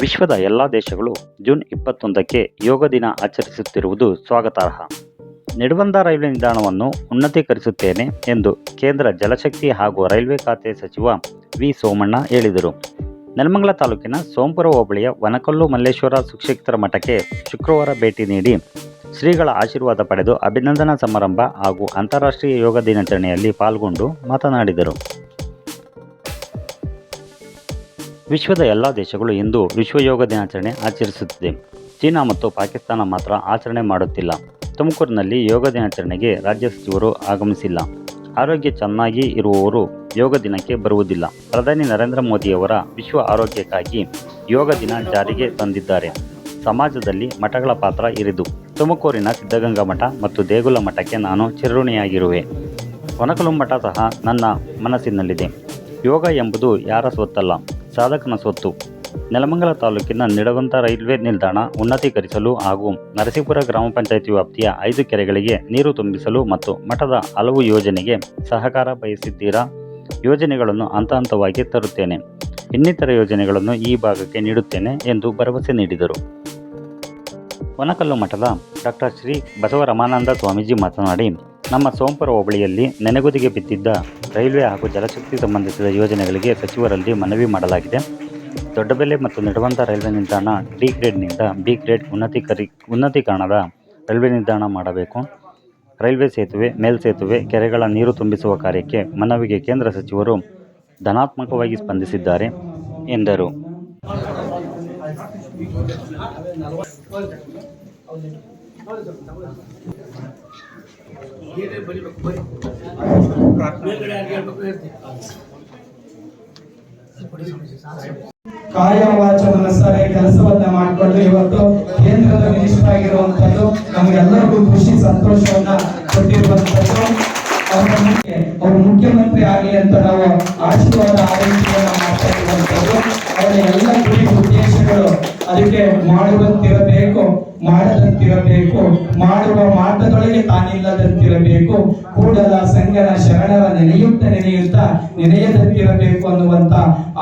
ವಿಶ್ವದ ಎಲ್ಲ ದೇಶಗಳು ಜೂನ್ ಇಪ್ಪತ್ತೊಂದಕ್ಕೆ ಯೋಗ ದಿನ ಆಚರಿಸುತ್ತಿರುವುದು ಸ್ವಾಗತಾರ್ಹ. ನಿಡ್ವಂದ ರೈಲ್ವೆ ನಿಲ್ದಾಣವನ್ನು ಉನ್ನತೀಕರಿಸುತ್ತೇನೆ ಎಂದು ಕೇಂದ್ರ ಜಲಶಕ್ತಿ ಹಾಗೂ ರೈಲ್ವೆ ಖಾತೆ ಸಚಿವ ವಿ ಸೋಮಣ್ಣ ಹೇಳಿದರು. ನೆಲಮಂಗಲ ತಾಲೂಕಿನ ಸೋಂಪುರ ಹೋಬಳಿಯ ವನಕಲ್ಲು ಮಲ್ಲೇಶ್ವರ ಸುಕ್ಷೇತ್ರ ಮಠಕ್ಕೆ ಶುಕ್ರವಾರ ಭೇಟಿ ನೀಡಿ ಶ್ರೀಗಳ ಆಶೀರ್ವಾದ ಪಡೆದು ಅಭಿನಂದನಾ ಸಮಾರಂಭ ಹಾಗೂ ಅಂತಾರಾಷ್ಟ್ರೀಯ ಯೋಗ ದಿನಾಚರಣೆಯಲ್ಲಿ ಪಾಲ್ಗೊಂಡು ಮಾತನಾಡಿದರು. ವಿಶ್ವದ ಎಲ್ಲ ದೇಶಗಳು ಇಂದು ವಿಶ್ವ ಯೋಗ ದಿನಾಚರಣೆ ಆಚರಿಸುತ್ತಿದೆ. ಚೀನಾ ಮತ್ತು ಪಾಕಿಸ್ತಾನ ಮಾತ್ರ ಆಚರಣೆ ಮಾಡುತ್ತಿಲ್ಲ. ತುಮಕೂರಿನಲ್ಲಿ ಯೋಗ ದಿನಾಚರಣೆಗೆ ರಾಜ್ಯ ಸಚಿವರು ಆಗಮಿಸಿಲ್ಲ. ಆರೋಗ್ಯ ಚೆನ್ನಾಗಿ ಇರುವವರು ಯೋಗ ದಿನಕ್ಕೆ ಬರುವುದಿಲ್ಲ. ಪ್ರಧಾನಿ ನರೇಂದ್ರ ಮೋದಿಯವರ ವಿಶ್ವ ಆರೋಗ್ಯಕ್ಕಾಗಿ ಯೋಗ ದಿನ ಜಾರಿಗೆ ತಂದಿದ್ದಾರೆ. ಸಮಾಜದಲ್ಲಿ ಮಠಗಳ ಪಾತ್ರ ಇರಿದು, ತುಮಕೂರಿನ ಸಿದ್ಧಗಂಗಾ ಮಠ ಮತ್ತು ದೇಗುಲ ಮಠಕ್ಕೆ ನಾನು ಚಿರಋಣಿಯಾಗಿರುವೆ. ಒನಕಲು ಮಠ ಸಹ ನನ್ನ ಮನಸ್ಸಿನಲ್ಲಿದೆ. ಯೋಗ ಎಂಬುದು ಯಾರ ಸ್ವತ್ತಲ್ಲ. ಸಾಧಕನ ಸೊತ್ತು ನೆಲಮಂಗಲ ತಾಲೂಕಿನ ನಿಡಗುಂತ ರೈಲ್ವೆ ನಿಲ್ದಾಣ ಉನ್ನತೀಕರಿಸಲು ಹಾಗೂ ನರಸೀಪುರ ಗ್ರಾಮ ಪಂಚಾಯಿತಿ ವ್ಯಾಪ್ತಿಯ ಐದು ಕೆರೆಗಳಿಗೆ ನೀರು ತುಂಬಿಸಲು ಮತ್ತು ಮಠದ ಹಲವು ಯೋಜನೆಗೆ ಸಹಕಾರ ಬಯಸಿದ್ದೀರಾ? ಯೋಜನೆಗಳನ್ನು ಹಂತ ಹಂತವಾಗಿ ತರುತ್ತೇನೆ. ಇನ್ನಿತರ ಯೋಜನೆಗಳನ್ನು ಈ ಭಾಗಕ್ಕೆ ನೀಡುತ್ತೇನೆ ಎಂದು ಭರವಸೆ ನೀಡಿದರು. ಒನಕಲ್ಲು ಮಠದ ಡಾಕ್ಟರ್ ಶ್ರೀ ಬಸವರಮಾನಂದ ಸ್ವಾಮೀಜಿ ಮಾತನಾಡಿ, ನಮ್ಮ ಸೋಂಪುರ ಹೋಬಳಿಯಲ್ಲಿ ನೆನೆಗುದಿಗೆ ಬಿದ್ದಿದ್ದ ರೈಲ್ವೆ ಹಾಗೂ ಜಲಶಕ್ತಿ ಸಂಬಂಧಿಸಿದ ಯೋಜನೆಗಳಿಗೆ ಸಚಿವರಲ್ಲಿ ಮನವಿ ಮಾಡಲಾಗಿದೆ. ದೊಡ್ಡಬೆಲೆ ಮತ್ತು ನಿಡವಂತ ರೈಲ್ವೆ ನಿಲ್ದಾಣ ಡಿ ಗ್ರೇಡ್ನಿಂದ ಬಿ ಗ್ರೇಡ್ ಉನ್ನತೀಕರಿ, ಉನ್ನತೀಕರಣದ ರೈಲ್ವೆ ನಿಲ್ದಾಣ ಮಾಡಬೇಕು. ರೈಲ್ವೆ ಸೇತುವೆ ಮೇಲ್ಸೇತುವೆ ಕೆರೆಗಳ ನೀರು ತುಂಬಿಸುವ ಕಾರ್ಯಕ್ಕೆ ಮನವಿಗೆ ಕೇಂದ್ರ ಸಚಿವರು ಧನಾತ್ಮಕವಾಗಿ ಸ್ಪಂದಿಸಿದ್ದಾರೆ, ಎಂದರು. ಕಾಯ ವಾಚ ಮನಸ್ಸರೆ ಕೆಲಸವನ್ನ ಮಾಡಿಕೊಂಡು ಇವತ್ತು ಕೇಂದ್ರದ ಮಿನಿಸ್ಟರ್ ಆಗಿರುವಂತದ್ದು ನಮ್ಗೆಲ್ಲರಿಗೂ ಖುಷಿ, ಸಂತೋಷವನ್ನ ಕೊಟ್ಟಿರುವಂತದ್ದು ಅವರು ಮುಖ್ಯ ಮುಖ್ಯಮಂತ್ರಿ ಆಗಲಿ ಅಂತ ನಾವು ಆಶೀರ್ವಾದ, ಆರೈಕೆಯನ್ನ ಮಾಡ್ತಾ ಇರುವಂತದ್ದು ಅವರ ಎಲ್ಲ ಗುರಿ ಉದ್ದೇಶಗಳು ಅದಕ್ಕೆ ಮಾಡುವಂತಿರಬೇಕು, ಮಾಡದಂತಿರಬೇಕು ಮಾಡುವ ತಾನಿಲ್ಲದಂತಿರಬೇಕು ಕೂಡಲ ಸಂಗನ ಶರಣರ ನೆನೆಯುತ್ತ ನೆನೆಯುತ್ತಾ ನೆನೆಯದಂತಿರಬೇಕು ಅನ್ನುವಂತ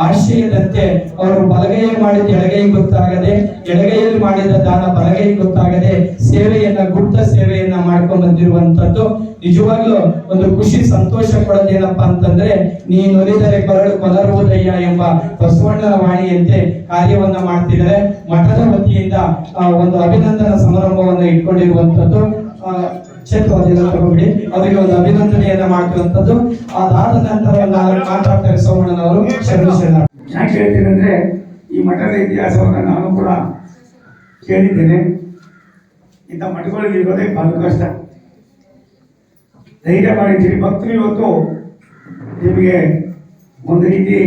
ಆಶಯದಂತೆ ಅವರು ಬಲಗೈ ಮಾಡಿದ ಎಡಗೈ ಗೊತ್ತಾಗದೆ, ಎಡಗೈಯಲ್ಲಿ ಮಾಡಿದ ದಾನ ಬಲಗೈ ಗೊತ್ತಾಗದೆ ಸೇವೆಯನ್ನ, ಗುಪ್ತ ಸೇವೆಯನ್ನ ಮಾಡ್ಕೊಂಡು ಬಂದಿರುವಂತದ್ದು. ನಿಜವಾಗ್ಲೂ ಒಂದು ಖುಷಿ, ಸಂತೋಷ ಕೊಡೋದೇನಪ್ಪ ಅಂತಂದ್ರೆ ನೀ ನುರಿದರೆ ಕೊರಳು ಕೊಲರುವುದಯ್ಯ ಎಂಬ ಬಸವಣ್ಣನ ವಾಣಿಯಂತೆ ಕಾರ್ಯವನ್ನ ಮಾಡ್ತಿದ್ದಾರೆ. ಮಠದ ವತಿಯಿಂದ ಒಂದು ಅಭಿನಂದನಾ ಸಮಾರಂಭವನ್ನು ಇಟ್ಕೊಂಡಿರುವಂತದ್ದು. ತಗೋಬಿಡಿ ಅವರಿಗೆ ಒಂದು ಅಭಿನಂದನೆಯನ್ನ ಮಾಡುವಂತದ್ದು ಅದಾದ ನಂತರ ನಾಲ್ಕು ಮಾತಾಡ್ತಾರೆ ಸೋಮಣ್ಣನವರು ಶರಣ ಯಾಕೆ ಹೇಳ್ತೀನಿ ಅಂದರೆ ಈ ಮಠದ ಇತಿಹಾಸವನ್ನು ನಾನು ಕೂಡ ಕೇಳಿದ್ದೇನೆ. ಇಂಥ ಮಠಗಳಿಗೆ ಇರೋದೇ ಬಹಳ ಕಷ್ಟ. ಧೈರ್ಯ ಮಾಡಿದ್ದೀರಿ ಭಕ್ತರು ಇವತ್ತು ನಿಮಗೆ ಒಂದು ರೀತಿ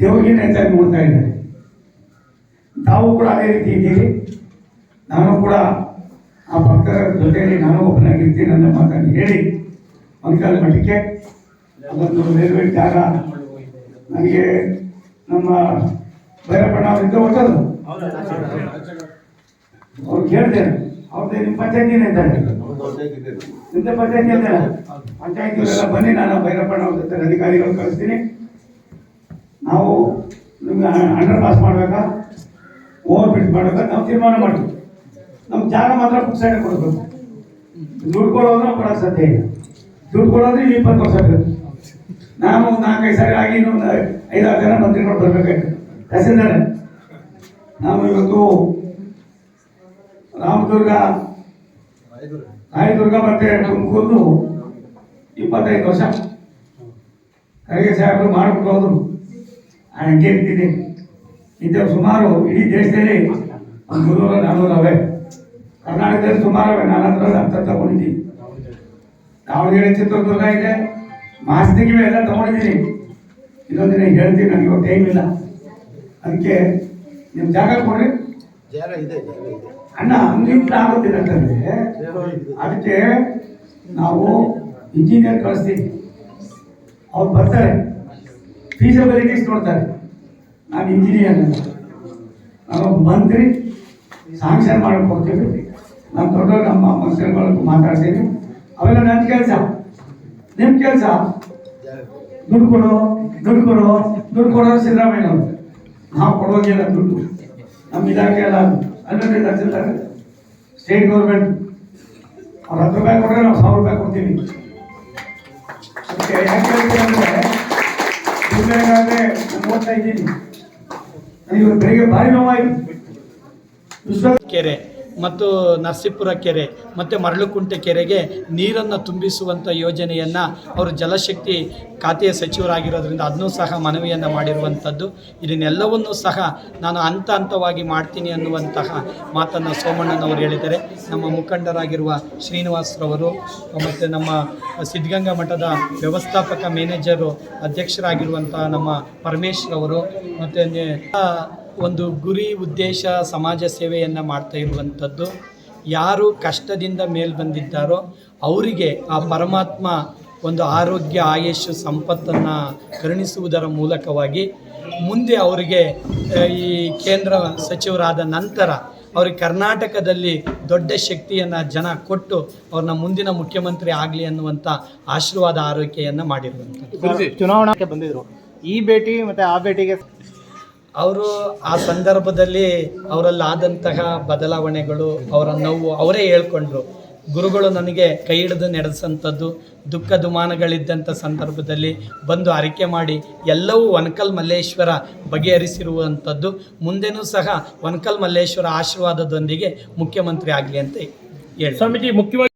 ದೇವಗಿನ ಹೆಚ್ಚಾಗಿ ನೋಡ್ತಾ ಇದ್ದಾರೆ. ತಾವು ಕೂಡ ಅದೇ ರೀತಿ ಇದ್ದೀರಿ. ನಾನು ಕೂಡ ಆ ಭಕ್ತರ ಜೊತೆಯಲ್ಲಿ ನಾನು ಒಬ್ಬನಾಗಿರ್ತೀನಿ ನನ್ನ ಮಾತನ್ನು ಹೇಳಿ ಅಂಕಲ್ ಬೇರೆ ಜಾಗ. ನನಗೆ ನಮ್ಮ ಭೈರಪ್ಪಣ್ಣ ಅವರಿಂದ ಹೊಟ್ಟದು ಅವ್ರು ಕೇಳ್ತೇನೆ ಅವ್ರದ್ದು ನಿಮ್ಮ ಪಂಚಾಯತಿನೇ ಅಂತ ನಿಮ್ದ ಪಂಚಾಯತಿ ಅಂತ ಪಂಚಾಯತಿ ಅವರೆಲ್ಲ ಬನ್ನಿ, ನಾನು ಭೈರಪ್ಪಣ್ಣ ಅವ್ರ ಜೊತೆ ಅಧಿಕಾರಿಗಳು ಕಳಿಸ್ತೀನಿ. ನಾವು ನಿಮ್ಗೆ ಅಂಡರ್ ಪಾಸ್ ಮಾಡ್ಬೇಕಾ? ಓವರ್ ಬ್ರಿಡ್ಜ್ ಮಾಡ್ಬೇಕಾ? ನಾವು ತೀರ್ಮಾನ ಮಾಡ್ತೀವಿ. ನಮ್ಮ ಜಾಗ ಮಾತ್ರ ಪುಕ್ಸೈಡ್ ಕೊಡಬೇಕು ದುಡ್ಡು ಕೊಡೋದ್ರೆ ಕೊಡೋಕೆ ಸಾಧ್ಯ ಇಲ್ಲ. ದುಡ್ಡು ಕೊಡೋದ್ರೆ ಇಲ್ಲಿ ಇಪ್ಪತ್ತು ವರ್ಷ ಬೇಕು ನಾನು ಒಂದು ನಾಲ್ಕೈದು ಸಾರಿ ಆಗಿ ಇನ್ನೊಂದು ಐದಾರು ಜನ ಮಂತ್ರಿಗಳು ಬರಬೇಕಾಯ್ತು. ತಹಸೀಲ್ದಾರ್. ನಾವು ಇವತ್ತು ರಾಮದುರ್ಗ, ರಾಯದುರ್ಗ ಮತ್ತೆ ತುಮಕೂರು ಇಪ್ಪತ್ತೈದು ವರ್ಷ. ಖರ್ಗೆ ಸಾಹೇಬರು ಮಾಡಿಬಿಟ್ಟು ಹೋದ್ರು. ಹಂಗೆ ಇರ್ತೀನಿ ಸುಮಾರು ಇಡೀ ದೇಶದಲ್ಲಿ ಒಂದು ಮುನ್ನೂರ ನಾನ್ನೂರು ಅವೆ ಕರ್ನಾಟಕದಲ್ಲಿ ಸುಮಾರು ನಾಲ್ಕು ನಾನು ಹತ್ರ ತಗೊಂಡಿದ್ದೀನಿ. ದಾವಣಗೆರೆ ಚಿತ್ರದುರ್ಗ ಇದೆ. ಮಾಸ್ತಿಗೆ ಎಲ್ಲ ತಗೊಂಡಿದ್ದೀನಿ. ಇನ್ನೊಂದು ದಿನ ಹೇಳ್ತೀನಿ ನನಗೆ ಇವಾಗ ಟೈಮ್ ಇಲ್ಲ. ಅದಕ್ಕೆ ನಿಮ್ಮ ಜಾಗ ಕೊಡ್ರಿ. ಅಣ್ಣ ಹಂಗಿಂತ ಆಗೋದಿಲ್ಲ ಅಂತಂದ್ರೆ ಅದಕ್ಕೆ ನಾವು ಇಂಜಿನಿಯರ್ ಕಳಿಸ್ತೀವಿ ಅವ್ರು ಬರ್ತಾರೆ. ಫೀಸಬಿಲಿಟೀಸ್ ನೋಡ್ತಾರೆ. ನಾನು ಇಂಜಿನಿಯರ್ ನಾನು ಮಂತ್ರಿ ಸಾಂಕ್ಷನ್ ಮಾಡಕ್ಕೆ ಹೋಗ್ತೀವಿ ನಾನು ದೊಡ್ಡ ನಮ್ಮ ಮಂತ್ರಿಗಳು ಮಾತಾಡ್ತೀನಿ. ಅವೆಲ್ಲ ನನ್ನ ಕೆಲಸ. ನಿಮ್ಮ ಕೆಲಸ? ದುಡ್ಡು ಕೊಡು ದುಡ್ಡು ಕೊಡು, ದುಡ್ಡು ಕೊಡೋರು ಸಿದ್ದರಾಮಯ್ಯ ಅವರು. ನಾವು ಕೊಡೋದಿಲ್ಲ ದುಡ್ಡು. ನಮ್ಮ ಇಲಾಖೆ ಎಲ್ಲ ಅಲ್ಲದೆ ತಹಸೀಲ್ದಾರ್ ಸ್ಟೇಟ್ ಗೌರ್ಮೆಂಟ್ ಅವ್ರು ಹತ್ತು ರೂಪಾಯಿ ಕೊಟ್ಟರೆ ನಾವು ಸಾವಿರ ರೂಪಾಯಿ ಕೊಡ್ತೀವಿ. ಯಾಕೆ ಓದ್ತಾ ಇದ್ದೀನಿ. ಭಾರಿ ನೋವಾಯಿತು ವಿಶ್ವ ಕೆರೆ. ಮತ್ತು ನರಸೀಪುರ ಕೆರೆ ಮತ್ತು ಮರಳುಕುಂಟೆ ಕೆರೆಗೆ ನೀರನ್ನು ತುಂಬಿಸುವಂಥ ಯೋಜನೆಯನ್ನು ಅವರು ಜಲಶಕ್ತಿ ಖಾತೆಯ ಸಚಿವರಾಗಿರೋದ್ರಿಂದ ಅದನ್ನೂ ಸಹ ಮನವಿಯನ್ನು ಮಾಡಿರುವಂಥದ್ದು ಇದನ್ನೆಲ್ಲವನ್ನೂ ಸಹ ನಾನು ಹಂತ ಹಂತವಾಗಿ ಮಾಡ್ತೀನಿ ಅನ್ನುವಂತಹ ಮಾತನ್ನು ಸೋಮಣ್ಣನವರು ಹೇಳಿದ್ದಾರೆ. ನಮ್ಮ ಮುಖಂಡರಾಗಿರುವ ಶ್ರೀನಿವಾಸ್ರವರು ಮತ್ತು ನಮ್ಮ ಸಿದ್ಧಗಂಗಾ ಮಠದ ವ್ಯವಸ್ಥಾಪಕ ಮ್ಯಾನೇಜರು ಅಧ್ಯಕ್ಷರಾಗಿರುವಂತಹ ನಮ್ಮ ಪರಮೇಶ್ರವರು ಮತ್ತು ಒಂದು ಗುರಿ ಉದ್ದೇಶ ಸಮಾಜ ಸೇವೆಯನ್ನು ಮಾಡ್ತಾ ಇರುವಂಥದ್ದು ಯಾರು ಕಷ್ಟದಿಂದ ಮೇಲ್ ಬಂದಿದ್ದಾರೋ ಅವರಿಗೆ ಆ ಪರಮಾತ್ಮ ಒಂದು ಆರೋಗ್ಯ ಆಯುಷ್ ಸಂಪತ್ತನ್ನು ಕರುಣಿಸುವುದರ ಮೂಲಕವಾಗಿ ಮುಂದೆ ಅವರಿಗೆ ಈ ಕೇಂದ್ರ ಸಚಿವರಾದ ನಂತರ ಅವ್ರಿಗೆ ಕರ್ನಾಟಕದಲ್ಲಿ ದೊಡ್ಡ ಶಕ್ತಿಯನ್ನು ಜನ ಕೊಟ್ಟು ಅವ್ರನ್ನ ಮುಂದಿನ ಮುಖ್ಯಮಂತ್ರಿ ಆಗಲಿ ಅನ್ನುವಂಥ ಆಶೀರ್ವಾದ ಆರೈಕೆಯನ್ನು ಮಾಡಿರುವಂಥದ್ದು. ಚುನಾವಣೆಗೆ ಬಂದಿದ್ರು. ಈ ಭೇಟಿ ಮತ್ತು ಆ ಭೇಟಿಗೆ ಅವರು ಆ ಸಂದರ್ಭದಲ್ಲಿ ಅವರಲ್ಲಿ ಆದಂತಹ ಬದಲಾವಣೆಗಳು, ಅವರ ನೋವು ಅವರೇ ಹೇಳ್ಕೊಂಡ್ರು. ಗುರುಗಳು ನನಗೆ ಕೈ ಹಿಡಿದು ನಡೆಸಂಥದ್ದು, ದುಃಖ ದುಮಾನಗಳಿದ್ದಂಥ ಸಂದರ್ಭದಲ್ಲಿ ಬಂದು ಅರಿಕೆ ಮಾಡಿ, ಎಲ್ಲವೂ ವನಕಲ್ ಮಲ್ಲೇಶ್ವರ ಬಗೆಹರಿಸಿರುವಂಥದ್ದು. ಮುಂದೆನೂ ಸಹ ವನಕಲ್ ಮಲ್ಲೇಶ್ವರ ಆಶೀರ್ವಾದದೊಂದಿಗೆ ಮುಖ್ಯಮಂತ್ರಿ ಆಗಲಿ ಅಂತ ಹೇಳಿ. ಸ್ವಾಮೀಜಿ, ಮುಖ್ಯವಾಗಿ